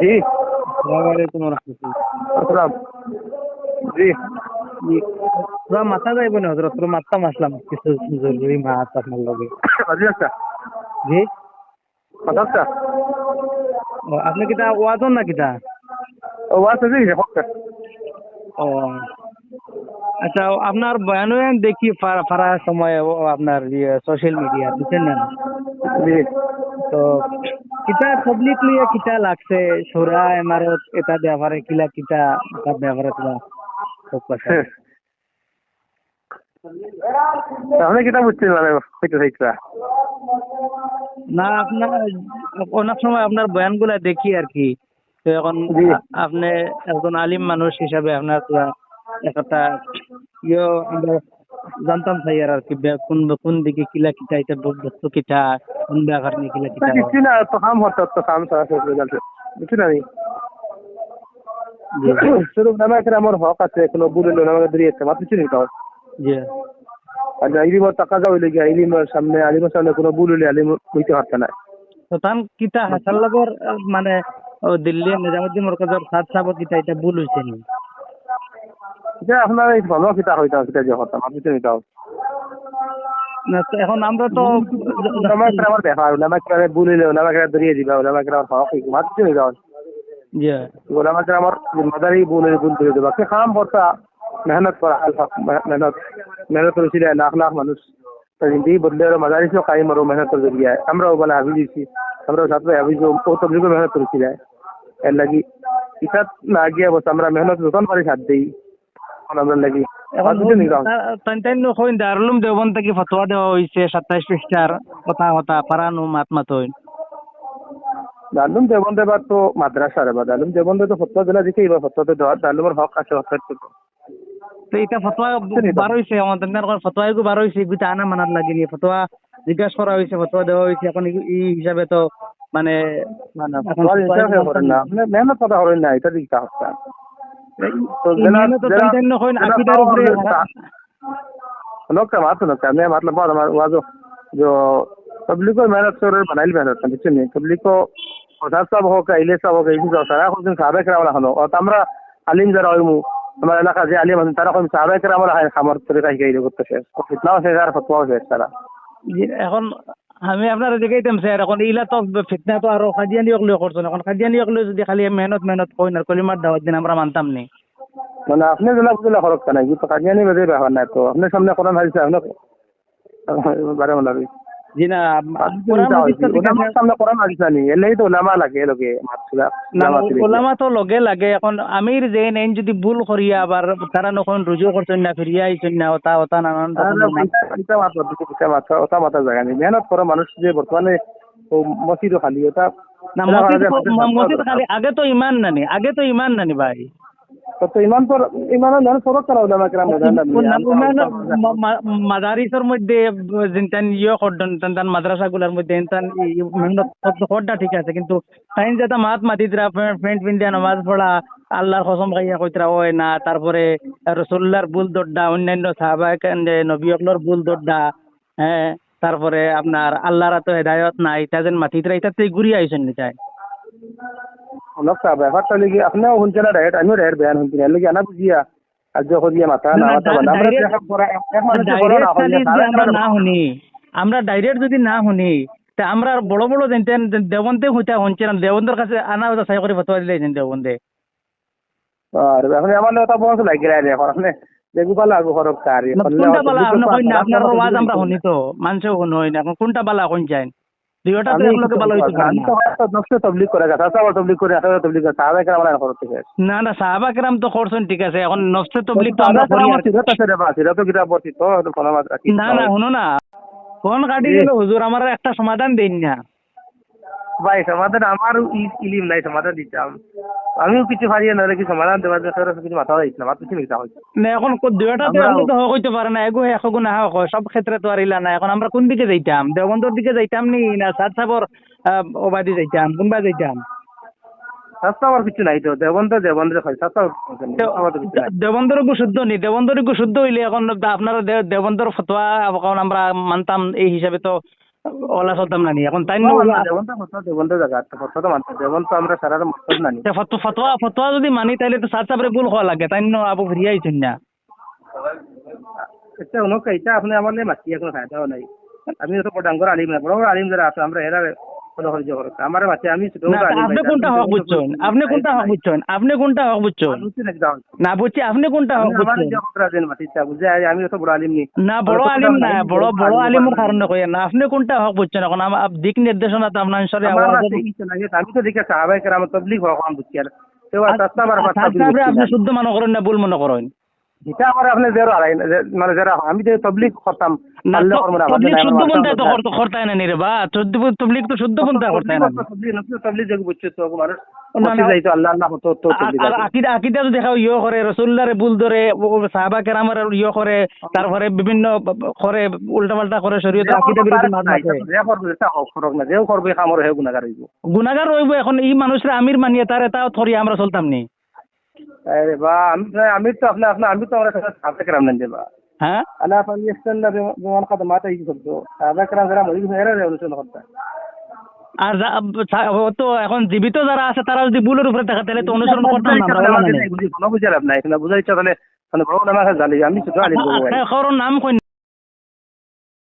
জি। আলাইকুম রহমতুল্লাহ। আসসালাম। জি। পুরা মাথা যাইব না হজরত? পুরো মাথা মাসলাম। কিছু জরুরি মাছ আপনার লগে। আজি জি। কথা আপনি কিতা ওয়াজন না কিতা ও আছে ও আচ্ছা আপনার বয়ান দেখি ফারা ফারা সময় আপনার সোশ্যাল মিডিয়া বুঝছেন না? তো কিতা পাবলিক লিয়ে কিতা লাগছে? সোরা এমারত এটা ব্যাপারে কিলা কিতা এটা ব্যাপারে তোলা খুব কথা আপনি কিতা বুঝছেন মানে হইতে না আপনার অনেক সময় আপনার বয়ানগুলা দেখি আর কি। তো এখন। আপনি একজন আলিম মানুষ হিসাবে আপনার একটা ইয়ে আমরা জানতাম চাই আর কি কোন কোন দিকে কিলা কিতা এটা বস্তু কিতা কোন ব্যাপার নিয়ে কিলা কিতা কিছু না তো কাম হতো তো কাম সারা শেষ হয়ে গেছে। বুঝছি না শুধু নামে একটা আমার হক আছে কোনো বুড়ে লোক আমাকে দূরে আছে মাত্র চিনি তাও জি। আর ইলিমর টাকা যাওয়া লেগে ইলিমের সামনে আলিমের সামনে কোনো বুল হলে আলিম হইতে পারছে না। তো তান কিতা হাসান লগর আহ, মানে দিল্লি নিজামুদ্দিন মরকজর সাত সাবত কিতা এটা ভুল নি। এটা আপনার এই ভালো কিতা হইতাম সেটা যে হতাম আপনি চিনি তাও এখন আমরা তো বুলিলে দিবা হক মাত্র জিম্মেদারি বলে দেবা। কাম করতা মেহনত করা মেহনত মেহনত করেছিল লাখ লাখ মানুষ। জিন্দগি বদলে আর মাদারিস কায়েম আর মেহনত করে দিয়া আমরাও বলা হাবি দিছি আমরাও ছাত্র হাবি ও মেহনত করেছিল এর লাগি ইতাত না গিয়া বস আমরা মেহনত যতন পারি সাথ দেই। এখন তাই দারুলুম দেওবন্দ থেকে ফতোয়া দেওয়া হয়েছে সাতাইশ পৃষ্ঠার কথা কথা পারানো হইন। দেবন্দে বা তো মাদ্রাসা রে বা তো ফতোয়া দিলা দেখি এবার ফতোয়া দেওয়া হক আছে হক আছে তো এটা ফতোয়া বার হয়েছে আমাদের ফতোয়া এগু বার হয়েছে এগুলো আনা মানার লাগেনি ফতোয়া জিজ্ঞাসা করা হয়েছে ফতোয়া দেওয়া এখন হিসাবে তো মানে মেহনত কথা করেন না এটা দিকটা হচ্ছে लोग का बात सुनो क्या मैं मतलब बहुत हमारा हुआ जो जो पब्लिक को मेहनत कर बनाई मेहनत करनी चाहिए पब्लिक को প্রধান সাহেব হোক ইলে সাহেব হোক এই সারা কোনদিন সাহাবে কেরাম হলো ও আমরা আলিম যারা হইমু আমার এলাকা যে আলিম আছেন তারা কোন সাহাবে কেরাম খামার তরিকা শিখাই করতেছে ফিতনাও শেষ আর ফতোয়াও শেষ তারা জি, এখন আমি আপনার দেখাইতাম স্যার, এখন ইলা তো ফিতনা তো আরও কাদিয়ানিয়ক অকলে করছেন এখন কাদিয়ানিয়ক লৈ যদি খালি মেহনত মেহনত কই না কলিমার দাওয়াত দিন আমরা মানতাম নি। মানে আপনি জেলা বুঝলে খরচ নাই, কিন্তু কাদিয়ানি বেঁধে ব্যাপার নাই তো আপনার সামনে কোরআন হারিছে আপনি বারে মনে জি না ওলামা লাগে তো এখন আমির যে নেন যদি ভুল করিয়া আবার তারা নখন রুজু করছেন না ফিরিয়া আইছেন না ওটা ওটা নানান ওটা মাথা জায়গা নেই। মেহনত করা মানুষ যে বর্তমানে মসজিদও খালি ওটা আগে তো ইমান নানি আগে তো ইমান নানি ভাই। মাদারিসের মধ্যে যেন ইয়ে করতেন তান মাদ্রাসা গুলার মধ্যে তান ঠিক আছে কিন্তু তাইন যেটা মাত মাতিতরা ফ্রেন্ড পিন্ডিয়া নামাজ পড়া আল্লাহর কসম খাইয়া কইতরা ওই না তারপরে রসুল্লাহর বুল দড্ডা অন্যান্য সাহাবা নবী অকলর বুল দড্ডা হ্যাঁ তারপরে আপনার আল্লাহর তো হেদায়ত নাই তা যেন মাতিতরা এটাতে ঘুরিয়ে আইসেন নি চাই লোক সাহেব ব্যাপারটা লিখি আপনিও শুনছেন ডাইরেক্ট আমিও ডাইরেক্ট বয়ান শুনছি এর লিখি আনা বুঝিয়া করিয়া মাথা না আমরা মানুষে না ডাইরেক্ট যদি না শুনি আমরা ডাইরেক্ট যদি না শুনি তা আমরা বড় বড় যেন দেবন্তে হইতা শুনছে দেবন্দের কাছে আনা হইতা সাই করে ফতোয়া দিলে দেবন্দে আর এখন আমার বন্ধ লাগি এখন আপনি দেখু পালা আগু খরচ কারি কোনটা বালা আপনি কই না আপনার ওয়াজ আমরা শুনি তো মানুষও শুন না এখন কোনটা বালা কোন চাই না। না সাহাবা কেরাম তো করছেন ঠিক আছে এখন নফসে তো আমরা না না শুনো না কোন কাটি গেল হুজুর আমার একটা সমাধান দিন না। ভাই সমাধান আমার ইলিম নাই সমাধান দিতাম। আমিও কিছু পারি না কি সমাধান দেওয়ার জন্য কিছু মাথা দিচ্ছিলাম আর কিছু নিতে হয় না এখন দুইটা তো আমরা- তো হইতে পারে না এগো আহ সব ক্ষেত্রে তো আর ইলা না এখন আমরা কোন দিকে যাইতাম? দেওবন্দর দিকে যাইতাম নি না সাত সাবর ওবাদি যাইতাম কোনবা যাইতাম? রাস্তা কিছু নাই তো দেবন্দ্র দেবন্দ্র হয় রাস্তা আমার কিছু নাই দেবন্দর গু শুদ্ধ নি দেবন্দর গু শুদ্ধ হইলে এখন আপনারা দেবন্দর ফতোয়া এখন আমরা মানতাম এই হিসাবে তো ওলা চলতাম নানি এখন তাই ফতোয়া ফতোয়া যদি মানি তাইলে তো সাত সাবরে ভুল হওয়া লাগে। তাই আবু ফিরিয়ে আইছেন না এটা অনেক এটা আপনি আমার মাতি এখন ফায়দাও নাই। আমি তো ডাঙ্গর আলিম না বড় আলিম যারা আছে আমরা এরা আমার মাতি আমি আপনি কোনটা হক বুঝছেন? আপনি কোনটা হক বুঝছেন? আপনি কোনটা হক বুঝছেন? না বুঝছি আপনি কোনটা হক বুঝছেন? যে কথা দেন মাতিটা বুঝে আমি তো বড় আলিম নি না বড় আলিম না বড় বড় আলিমের কারণে কই না আপনি কোনটা হক বুঝছেন? এখন আপ- দিক নির্দেশনা তো আপনার সরে আমি তো দেখে সাহাবাই কেরাম তবলিগ হওয়া বুঝছি আর। তো তাস্তা আমার কথা সাহেবরে আপনি শুদ্ধ মনে করেন না ভুল মনে করেন। আমার আপনি জেরো মানে জেরো আমি করতাম শুদ্ধ তো করতে- করতাই না রে বা। তো শুদ্ধ করতাই না যোগ বুঝছ তো মানুষ তারপরে বিভিন্ন করে উল্টা পাল্টা করে আকিদা বিরোধী মাত গুনাগার রইব এখন এই মানুষরা আমির মানিয়ে তার এটাও থরি আমরা চলতাম নি। হ্যাঁ? আর তো এখন জীবিত যারা আছে তারা যদি ভুলের উপরে দেখা তাহলে তো অনুসরণ করতাম না আমরা, বলা নাই। বুঝাই চাল নাই। বুঝাই মানে বড় নামা জানি আমি আলিম আপনার নাম কই